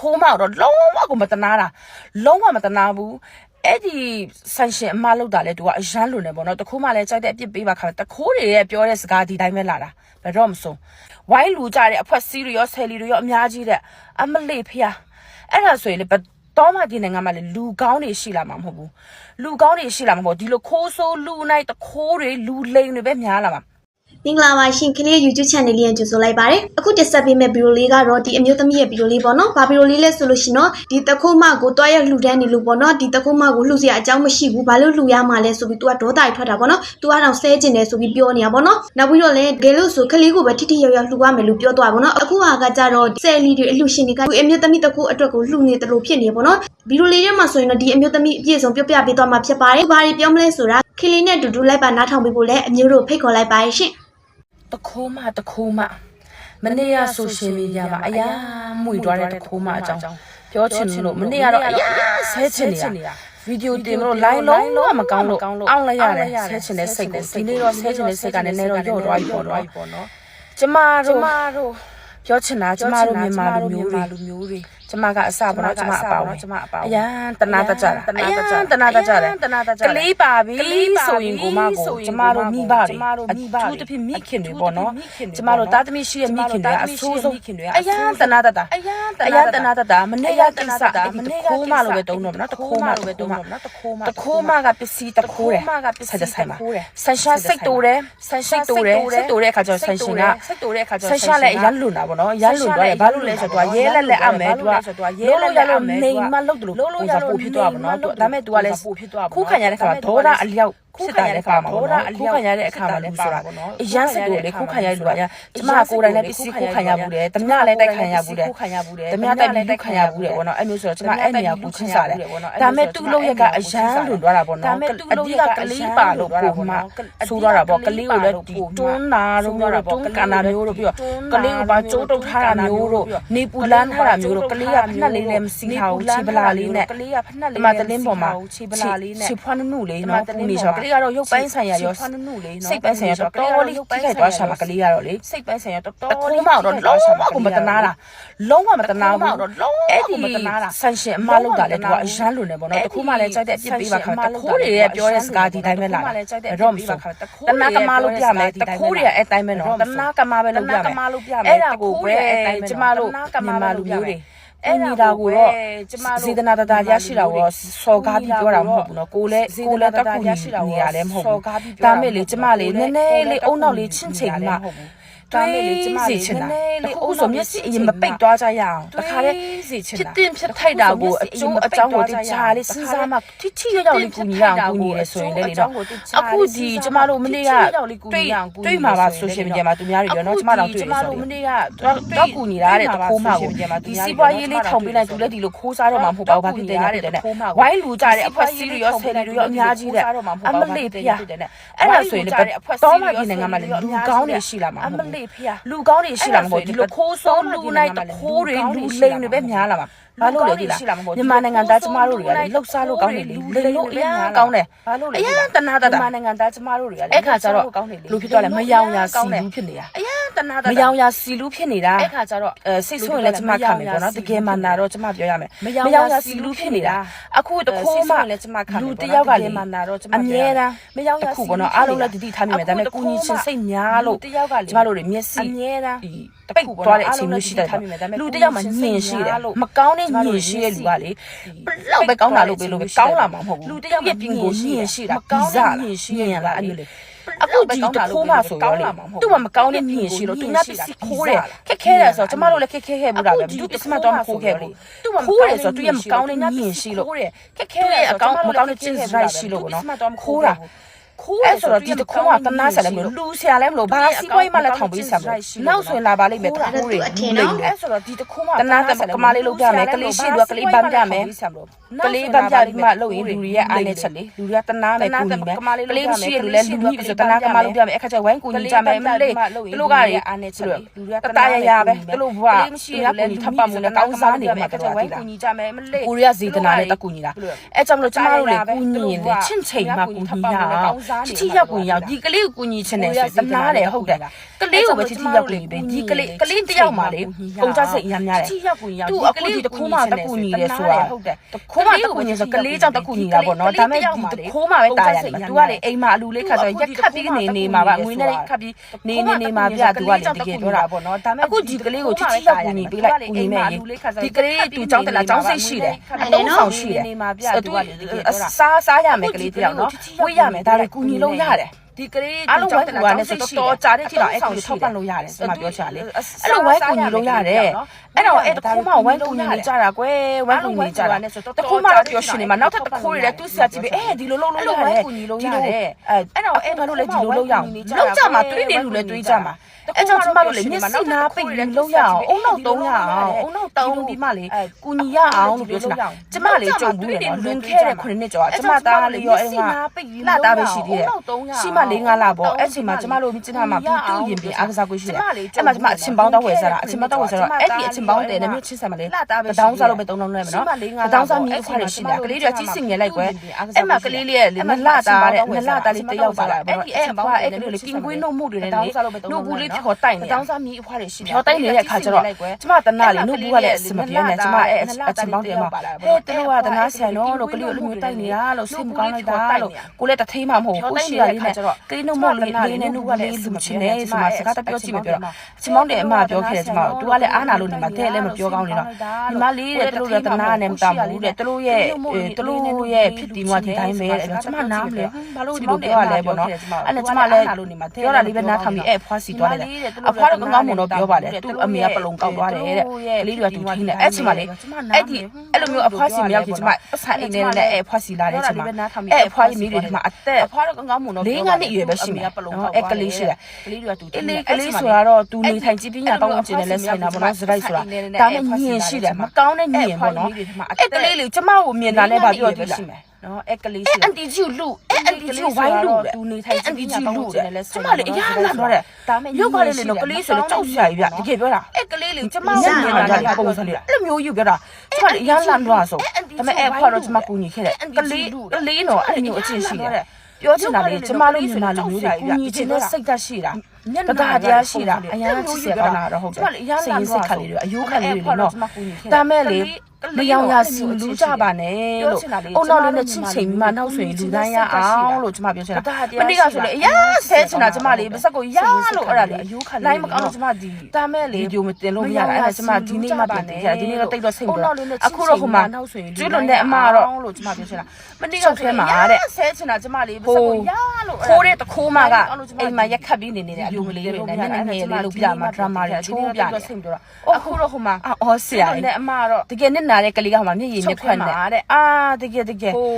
ခိုးမတော့လုံးဝကိုမတနာတာလုံးဝမတနာဘူးအဲ့ဒီဆန်ရှင်အမလောက်တာလဲသူကအရန်လွန်နေပေါ့နော်တခိုးမလည်းကြိုက်တဲ့အပြစ်ပေးပါခါတခိုးတွေရဲ့ပြောတဲ့စကားဒီတိုင်းပဲလာတာဘယ်တော့မဆုံးဝိုင်းလူကြတဲ့အဖွက်စီးတွေရောဆယ်လီတွေရောအများကြီးတဲ့အမလေးဖျားအဲ့ဒါဆိုရင်လေဘယ်တော့မှဒီနိုင်ငံမှာလေလူကောင်းတွေရှိလာမှာမဟုတ်ဘူးလူကောင်းတွေရှိလာမှာမဟုတ်ဒီလိုခိုးဆိုးလူနိုင်တခိုးတွေလူလိမ်တွေပဲများလာမှာ မင်္ဂလာပါရှင်ကလေး YouTube channel လေးရကြိုဆိုလိုက်ပါတယ်အခုတက်ဆက်ပေးမယ့်ဗီဒီယိုလေးကတော့ဒီအမျိုးသမီးရဲ့ဗီဒီယိုလေးပေါ့နော်ဘာဗီဒီယိုလေးလဲဆိုလို့ရှိရင်တော့ဒီတခုမကိုတွားရက်လှူဒန်းနေလို့ပေါ့နော်ဒီတခုမကိုလှူစရာအကြောင်းမရှိဘူးဘာလို့လှူရမှာလဲဆိုပြီး तू ကဒေါသကြီးထွက်တာပေါ့နော် तू ကတော့ဆဲကျင်တယ်ဆိုပြီးပြောနေတာပေါ့နော်နောက်ပြီးတော့လည်းဂဲလို့ဆိုကလေးကိုပဲထိထိရောက်ရောက်လှူရမယ်လို့ပြောသွားပေါ့နော်အခုဟာကကြတော့ဆယ်လီတွေအလှူရှင်တွေကဒီအမျိုးသမီးတခုအတွက်ကိုလှူနေတယ်လို့ဖြစ်နေပေါ့နော်ဗီဒီယိုလေးထဲမှာဆိုရင်တော့ဒီအမျိုးသမီးအပြည့်စုံပြပြပေးသွားမှာဖြစ်ပါတယ်ဘာတွေပြောမလဲဆိုတာခလေးနဲ့အတူတူလိုက်ပါနားထောင်ပေးဖို့လည်းအမျိုးတို့ဖိတ်ခေါ်လိုက်ပါရှင် တခိုးမတခိုးမမနေ့ကဆိုရှယ်မီဒီယာမှာအယားမှွေသွားတဲ့တခိုးမအကြောင်းပြောချင်လို့မနေ့ကတော့အယားဆဲချင်နေတာဗီဒီယိုတင်လို့ line လုံးလုံးမကောင်းလို့အောင်းလိုက်ရတယ်ဆဲချင်တဲ့စိတ်ကိုဒီနေ့တော့ဆဲချင်တဲ့စိတ်ကလည်းနည်းတော့ညော့သွားပြီပေါ့နော်ကျမတို့ကျမတို့ပြောချင်တာကျမတို့မြန်မာလူမျိုးတွေလူမျိုးတွေ ကျမကအစပေါ့နော်ကျမအပေါင်းကျမအပေါင်းအယံတနာတကြတာအယံတနာတကြတယ်ကလေးပါပြီဆိုရင်ကိုမကိုကျမတို့မိဘတွေအထူးသဖြင့်မိခင်တွေပေါ့နော်ကျမတို့တာသမီရှိတဲ့မိခင်တွေကအဆိုးဆုံးအယံတနာတတာအယံအယံတနာတတာမနေ့ကကိစ္စအဲ့ဒီတခိုးမလို့ပဲတုံးတော့မနော်တခိုးမလို့ပဲတုံးတော့မနော်တခိုးမတခိုးမကပစ္စည်းတခိုးတယ်ဆက်တဲ့ဆိုင်မှာဆန်ရှာစိတ်တူတယ်ဆန်ရှိတ်တူတယ်စိတ်တူတဲ့အခါကျတော့ဆန်ရှင်ကစိတ်တူတဲ့အခါကျတော့ဆန်ရှာလည်းရမ်းလွန်တာပေါ့နော်ရမ်းလွန်သွားတယ်ဘာလို့လဲဆိုတော့ရဲလက်လက်အမယ်သူကရဲလက်လက်အနေမလုတ်တယ်လို့ပုံစံပို့ဖြစ်သွားပါနော်ဒါပေမဲ့ तू ကလည်းခုခံရတဲ့ခါမှာဒေါသအလျောက် စစ်တာတဲ့ခါမှာပေါ့နော်ခုခံရတဲ့အခါမှာလည်းဆိုတာအရန်စစ်တို့လေခုခံရလူကရကျမကိုယ်တိုင်လည်းပစ္စည်းခုခံရဘူးတယ်တမလည်းတိုက်ခံရဘူးတယ်တမတိုက်ပြီးခုခံရဘူးတယ်ပေါ့နော်အဲ့မျိုးဆိုတော့ကျမအဲ့နေရာကိုချင်းစားတယ်ဒါပေမဲ့သူ့လုံးရက်ကအရန်လွန်သွားတာပေါ့နော်အဓိကကလေးပါလို့ပုံမှဆိုးသွားတာပေါ့ကလေးကိုလည်းဒီတွန်းနာတို့မျိုးတို့တွန်းကန်နာမျိုးတို့ပြီးတော့ကလေးကိုပါကြိုးတုပ်ထားတာမျိုးတို့နေပူလန်းထားတာမျိုးတို့ကလေးကဖက်လေးလည်းမစီထားဘူးခြေပလာလေးနဲ့ကလေးကဖက်လေးဒီမှာတလင်းပေါ်မှာခြေပလာလေးနဲ့ခြေဖွားနုနုလေးနော်ပူနေဆိုကလေးကတော့ရုပ်ပိုင်းဆိုင်ရာရောဖွားနုနုလေးနော်စိတ်ပိုင်းဆိုင်ရာတော့တော်တော်လေးထိခိုက်သွားရှာမှာကလေးကတော့လေစိတ်ပိုင်းဆိုင်ရာတော်တော်လေးတခုမှတော့လုံးဝကိုမတနာတာလုံးဝမတနာဘူးအဲ့ဒီဆန်ရှင်အမလောက်တာလေသူကအရန်လွန်နေပေါ့နော်တခုမှလည်းကြိုက်တဲ့အပြစ်ပေးပါခါတခိုးတွေရဲ့ပြောတဲ့စကားဒီတိုင်းပဲလာတာတော့မဆိုတနာကမလို့ပြမယ်တခိုးတွေကအဲ့တိုင်းပဲနော်တနာကမပဲလုပ်ပြမယ်အဲ့ဒါကိုပဲကျမတို့မြန်မာလူမျိုးတွေ အဲ့ဒါကိုတော့စေတနာတတာရရှိတာကိုတော့စော်ကားပြီးပြောတာမဟုတ်ဘူးနော်ကိုလည်းကိုလည်းတက်ကူရရှိတာကိုရလည်းမဟုတ်ဘူးဒါမဲ့လေကျမလေးနည်းနည်းလေးအုံနောက်လေးချင့်ချိန်မှ ဒါမဲ့လေကျမလေးချင်တာအခုဆိုမျက်စိအရင်မပိတ်သွားကြရအောင်တခါလေဖြစ်တင်ဖြစ်ထိုက်တာကိုအကျိုးအကြောင်းကိုတရားလေးစဉ်းစားမှထိထိရောက်ရောက်လေးကူညီရအောင်ကူညီရဲဆိုရင်လေနော်အခုဒီကျမတို့မနေ့ကတွေ့တွေ့မှာပါဆိုရှင်ပြန်မှာသူများတွေပြောနော်ကျမတို့တွေ့တယ်ဆိုတော့မနေ့ကတော့ကူညီတာတဲ့တခိုးမှကိုဒီစီးပွားရေးလေးထောင်ပေးလိုက်သူလည်းဒီလိုခိုးစားတော့မှာမဟုတ်ပါဘူးဘာဖြစ်တယ်ညာဖြစ်တယ်နဲ့ဝိုင်းလူကြတဲ့အဖွက်စီးတွေရောဆယ်လီတွေရောအများကြီးတဲ့အမလေးဖျားအဲ့ဒါဆိုရင်လေတော့မှဒီနိုင်ငံမှာလေလူကောင်းတွေရှိလာမှာအမလေးဖျားလူကောင်းတွေရှိလာမှာပေါ့ဒီလိုခိုးဆိုးလူနိုင်တခိုးတွေလူလိမ်တွေပဲများလာမှာဘာလို့လဲဒီလားမြန်မာနိုင်ငံသားကျမတို့တွေကလေလှုပ်ရှားလို့ကောင်းတယ်လေလိမ်လို့အရင်ကောင်းတယ်ဘာလို့လဲအရင်တနာတတာမြန်မာနိုင်ငံသားကျမတို့တွေကလေအဲ့ခါကျတော့လူဖြစ်သွားတယ်မယောင်ရာစီလူဖြစ်နေတာအရင်တ နာတတာမယောင်ရာစီလူဖြစ်နေတာအဲ့ခါကျတော့အဲစိတ်ဆိုးရင်လည်းကျမခံမယ်ပေါ့နော်တကယ်မှနာတော့ကျမပြောရမယ်မယောင်ရာစီလူဖြစ်နေတာအခုတခိုးမှလည်းကျမခံလူတယောက်ကလေမှနာတော့ကျမအမြဲတမ်းမယောင်ရာစီပေါ့နော်အားလုံးလည်းတတိထားမိမယ်ဒါပေမဲ့ကိုကြီးချင်းစိတ်များလို့တယောက်ကလေကျမတို့တွေမျက်စိအမြဲတမ်းပိတ်သွားတဲ့အချိန်မျိုးရှိတယ်လူတယောက်မှညင်ရှိတယ်မကောင်းတဲ့ညင်ရှိတဲ့လူကလေဘလောက်ပဲကောင်းတာလုပ်ပေးလို့ကောင်းလာမှာမဟုတ်ဘူးလူတယောက်ရဲ့ပြင်ကိုညင်ရှိတာကောင်းတဲ့ညင်ရှိရလားအဲ့လိုလေ အခုဒီတခိုးမှဆိုရောလေသူ့မှာမကောင်းတဲ့ညင်ရှိလို့သူညပစ္စည်းခိုးတယ်ခက်ခဲတယ်ဆိုတော့ကျမတို့လည်းခက်ခဲခဲ့ဘူးလားပဲသူတစမတော့မခိုးခဲ့ဘူးသူ့မှာခိုးတယ်ဆိုတော့သူရဲ့မကောင်းတဲ့ညင်ရှိလို့ခက်ခဲတယ်အကောင်းမကောင်းတဲ့ကျင့်စရိုက်ရှိလို့ပေါ့နော်ခိုးတာ ခိုးအဲ့ဆိုတော့ဒီတခုံးကတနာဆရာလည်းမလို့လူဆရာလည်းမလို့ဘာစီးပွားရေးမှလည်းထောင်ပေးဆရာမလို့နောက်ဆိုရင်လာပါလိမ့်မယ်တခိုးတွေအဲ့ဆိုတော့ဒီတခုံးကတနာကမလေးလုပ်ပြမယ်ကလေးရှိလို့ကလေးပန်းပြမယ်ကလေးပန်းပြပြီးမှလုပ်ရင်လူတွေရဲ့အားနဲ့ချက်လေလူတွေကတနာမယ်ကူညီမယ်ကလေးရှိရလူလည်းလူမိပြီဆိုတနာကမလုပ်ပြမယ်အခါကျဝိုင်းကူညီကြမယ်မလေးသူတို့ကတွေအားနဲ့ချက်လူတွေကတတရရပဲသူတို့ဘွားရှိရလည်းထပ်ပါမှုနဲ့ကောင်းစားနေမှာတော့ဝိုင်းကူညီကြမယ်မလေးကိုရီးယားဇေတနာနဲ့တကူညီတာအဲကြောင့်မလို့ကျမတို့လေကူညီရင်လေချင့်ချိန်မှကူညီရအောင်ချီချီရောက်ကူညီရောက်ဒီကလေးကိုကူညီချင်တယ်ဆိုတနာတယ်ဟုတ်တယ်ကလေးကိုပဲချီချီရောက်ကူညီပဲဒီကလေးကလေးတယောက်မှလေပုံချစိတ်အများများတယ်ချီရောက်ကူရောက်သူ့အခုဒီတခိုးမှတကူညီတယ်ဆိုတာဟုတ်တယ်တခိုးမှတကူညီဆိုကလေးကြောင့်တကူညီတာပေါ့နော်ဒါပေမဲ့ဒီတခိုးမှပဲတာရတယ်သူကလေအိမ်မှာအလူလေးခါဆိုရက်ခတ်ပြီးနေနေမှာပါငွေနဲ့ခတ်ပြီးနေနေနေမှာပြသူကလေတကယ်ပြောတာပေါ့နော်ဒါပေမဲ့အခုဒီကလေးကိုချစ်ချစ်ရောက်ကူညီပေးလိုက်ကူညီမယ်ဒီကလေးသူကြောင်းတက်လာကြောင်းစိတ်ရှိတယ်အတုံးဆောင်ရှိတယ်နေမှာပြသူကလေတကယ်ပြောတာစားစားရမယ်ကလေးတယောက်နော်ဝေးရမယ်ဒါတွေကူညီလို့ရတယ်ဒီကလေးအားလုံးဝိုင်းကူကနေဆိုတော့တော်ကြာတဲ့ထိတော့အဲ့ကူထောက်ပံ့လို့ရတယ်ကျွန်မပြောချင်တယ်အဲ့လိုဝိုင်းကူညီလို့ရတယ်အဲ့တော့အဲ့တခိုးမှဝိုင်းကူညီနေကြတာကွယ်ဝိုင်းကူညီကြတာတခိုးမှတော့ပြောရှင်နေမှာနောက်ထပ်တခိုးတွေလည်းသူ့ဆရာကြည့်ပြီးအဲ့ဒီလိုလုပ်လို့ရတယ်ကူညီလို့ရတယ်အဲ့အဲ့တော့အဲ့ငါတို့လည်းဒီလိုလုပ်ရအောင်လောက်ကြမှာတွေးနေလူလည်းတွေးကြမှာအဲ့ကြောင့်ကျွန်မတို့လည်းမျက်စိနာပိတ်ပြီးလုပ်ရအောင်အုံနောက်သုံးရအောင်အုံနောက်တောင်းဒီမှလေကူညီရအောင်လို့ပြောချင်တာကျွန်မလေးကြုံဘူးလေလွန်ခဲ့တဲ့9နှစ်ကျော်ကျွန်မသားလေးရောအဲ့မှာလာတာပဲရှိသေးတယ်ရှိမှ၄၅လပေါ့အဲ့ချိန်မှာကျွန်မတို့ကျင်းထားမှာပြတူရင်ပြင်အားကစားကိုရှိတယ်အဲ့မှာကျွန်မအချင်းပေါင်းတော့ဝယ်စားတာအချင်းပေါင်းတော့ဝယ်စားတော့အဲ့ဒီအချင်းပေါင်းတယ်နဲ့မျိုးချစ်ဆက်မလဲတောင်းစားလို့ပဲသုံးလုံးနဲ့မနော်တောင်းစားမြည်ခွာရရှိတယ်ကလေးတွေကကြီးစင်ငယ်လိုက်ကွယ်အဲ့မှာကလေးလေးရဲ့နလတာတဲ့နလတာလေးတယောက်ပါလာပေါ့အဲ့အဖွားအဲ့ကလေးလေးကင်ကွေးနှုတ်မှုတွေနဲ့လေနှုတ်ဘူးလေးဖြောတိုက်နေတောင်းစားမိအဖွားတွေရှိဖြောတိုက်နေတဲ့ခါကျတော့ကျမတနာလေးနှုတ်ဘူးကလည်းအစမပြေနဲ့ကျမအဲ့အချင်းပေါင်းတယ်မှာဟဲ့သူတို့ကတနာဆန်တော့လို့ကလေးကိုလိုမျိုးတိုက်နေတာလို့စိတ်မကောင်းလိုက်တာလို့ကိုလည်းတထိမှမဟုတ်ဘူးကိုရှိရလေးနဲ့ကလေးနှုတ်မလေးလေးနဲ့နှုတ်ကလည်းလူချင်းနေဆိုမှစကားတပြောကြည့်မပြောတော့အချင်းပေါင်းတယ်အမပြောခဲ့တယ်ကျမတို့သူကလည်းအားနာလို့နေမှာတဲ့လည်းမပြောကောင်းနေတော့ဒီမလေးတဲ့သူတို့လည်းတနာနဲ့မတဘူးတဲ့သူတို့ရဲ့သူတို့ရဲ့ဖြစ်တည်မှုဒီတိုင်းပဲတဲ့ကျမနားမလဲဘာလို့ဒီလိုပြောရလဲပေါ့နော်အဲ့နဲ့ကျမလည်းပြောတာလေးပဲနားထောင်ပြီးအဲ့ဖွားစီသွားတယ်အဖွားတော့ကောင်းမွန်တော့ပြောပါတယ်သူ့အမေကပလုံကောက်သွားတယ်တဲ့ကလေးတွေကသူထိနေအဲ့ချိန်မှာလေအဲ့ဒီအဲ့လိုမျိုးအဖွားစီမရောက်ခင်ကျမအဆန်အိမ်နဲ့အဲ့အဖွားစီလာတဲ့ချိန်မှာအဲ့အဖွားကြီးမိတွေဒီမှာအသက်အဖွားတော့ကောင်းမွန်တော့လေးငါးနှစ်အရွယ်ပဲရှိမှာနော်အဲ့ကလေးရှိတယ်ကလေးတွေကသူအဲ့လေးကလေးဆိုတာတော့သူနေထိုင်ကြည့်ပညာတော့ကျင်တယ်လဲဆိုင်တာပေါ့နော်စရိုက်ဆိုတာဒါမဲ့ညင်ရှိတယ်မကောင်းတဲ့ညင်ပေါ့နော်အဲ့ကလေးလေးကျမကိုမြင်တာလဲဘာပြောပြောရှိမယ် နော်အဲ့ကလေးရှိအတယ်န်တီဂျူလူအန်တီဂျူဝိုင်းလူသူနေထိုင်အန်တီဂျီလူတဲ့တဲ့ကျမလေးအရမ်းလာတော့တဲ့ရုပ်ကလေးလေးတော့ကလေးဆိုတော့ကြောက်စရာကြီးဗျတကယ်ပြောတာအဲ့ကလေးလေးကျမမမြင်တာပုံစံလေးအဲ့လိုမျိုးယူပြောတာကျမလေးအရမ်းလာတော့ဆိုဒါပေမဲ့အဲ့ခွာတော့ကျမကူညီခဲ့တယ်ကလေးကလေးတော့အဲ့လိုမျိုးအချင်းရှိတယ်ပြောချင်တာလေကျမတို့မြန်မာလူမျိုးတွေကူညီချင်တဲ့စိတ်ဓာတ်ရှိတာတကားတရားရှိတာအရန်ချစ်စရာကောင်းတာတော့ဟုတ်တယ်စိတ်ရင်းစိတ်ခတ်လေးတွေအယိုးခတ်လေးတွေနော်ဒါမဲ့လေမယောင်ရစီလူကြပါနဲ့လို့အုံနောက်လေးနဲ့ချင်းချိန်ပြီးမှနောက်ဆိုရင်လူတိုင်းရအောင်လို့ကျမပြောချင်တာမနေ့ကဆိုလေအရန်ဆဲချင်တာကျမလေးပါစက်ကိုရလို့အဲ့ဒါလေလိုင်းမကောင်းလို့ကျမဒီဒါမဲ့လေဗီဒီယိုမတင်လို့မရတာအဲ့ဒါကျမဒီနေ့မှတင်တယ်ဒီနေ့တော့တိတ်တော့စိတ်မပြောအခုတော့ဟိုမှာကျွလွန်တဲ့အမတော့လို့ကျမပြောချင်တာမနေ့ကဆွဲမှာတဲ့ဆဲချင်တာကျမလေးပါစက်ကိုရလို့ခိုးတဲ့တခိုးမကအိမ်မှာရက်ခတ်ပြီးနေနေတဲ့အလူကလေးတွေနဲ့နည်းနည်းငယ်လေးလုပ်ပြမှာဒရမာတွေချိုးပြတယ်အခုတော့ဟိုမှာအော်ဆရာနဲ့အမတော့တကယ်နဲ့နာတဲ့ကလေးကဟိုမှာမျက်ရည်နဲ့ခွက်နေအာတကယ်တကယ်ဟို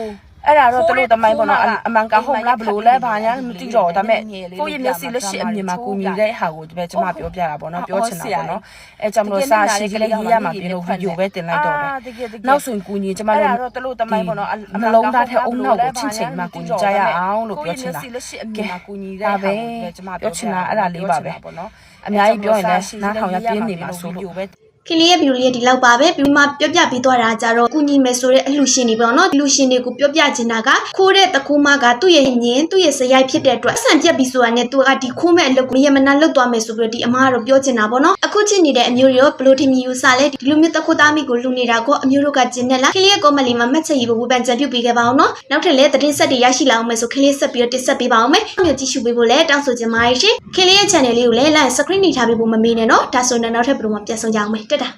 အဲ့ဒါတော့တလို့တမိုင်းပေါ့နော်အမှန်ကဟုတ်လားဘလို့လဲဘာညာမသိတော့ဒါပေမဲ့ကိုယ့်ရဲ့မျက်စိလက်ရှိအမြင်မှာကိုမြင်တဲ့ဟာကိုဒီပဲကျွန်မပြောပြတာပေါ့နော်ပြောချင်တာပေါ့နော်အဲကြောင့်မလို့စာရှိကလေးရေးရမှာပြီးလို့ဗီဒီယိုပဲတင်လိုက်တော့တယ်နောက်ဆိုရင်ကိုကြီးကျွန်မအဲ့တို့ဒါတော့တလို့တမိုင်းပေါ့နော်မလုံးသားတဲ့အုံနောက်ကိုချင်းချင်းမှကိုကြီးကြရအောင်လို့ပြောချင်တာလက်ရှိအမြင်မှာကိုကြီးတဲ့ဒါပဲကျမပြောချင်တာအဲ့ဒါလေးပါပဲပေါ့နော်အများကြီးပြောရင်လည်းနားထောင်ရပြင်းနေမှာဆိုလို့ပဲ ခင်လေးရဲ့ဗီဒီယိုလေးကဒီလောက်ပါပဲပြီးမှပြောပြပေးသွားတာကြတော့ကုညီမယ်ဆိုတဲ့အလှရှင်တွေပေါ့နော်အလှရှင်တွေကိုပြောပြချင်တာကခိုးတဲ့တခိုးမကသူ့ရဲ့ညင်သူ့ရဲ့စရိုက်ဖြစ်တဲ့အတွက်အဆန်ပြက်ပြီးဆိုတာနဲ့သူကဒီခိုးမဲ့အလုပ်ကိုမရမနာလုပ်သွားမယ်ဆိုပြီးတော့ဒီအမားကတော့ပြောချင်တာပေါ့နော်အခုချစ်နေတဲ့အမျိုးတွေရောဘလို့ထင်မြင်ယူဆလဲဒီလိုမျိုးတခိုးသားမိကိုလူနေတာကိုအမျိုးတို့ကကျင်နေလားခင်လေးရဲ့ကောမလီမှာမှတ်ချက်ရေးဖို့ဝေဖန်ကြံပြုပေးခဲ့ပါအောင်နော်နောက်ထပ်လည်းသတင်းဆက်တွေရရှိလာအောင်မယ်ဆိုခင်လေးဆက်ပြီးတော့တင်ဆက်ပေးပါအောင်မယ်မျိုးကြည့်ရှုပေးဖို့လည်းတောင်းဆိုချင်ပါတယ်ရှင်ခင်လေးရဲ့ channel လေးကိုလည်း like screen နေထားပေးဖို့မမေ့နဲ့နော်ဒါဆိုရင်တော့နောက်ထပ်ဘယ်လိုမှပြန်ဆောင်ကြအောင်မယ်တက်တာ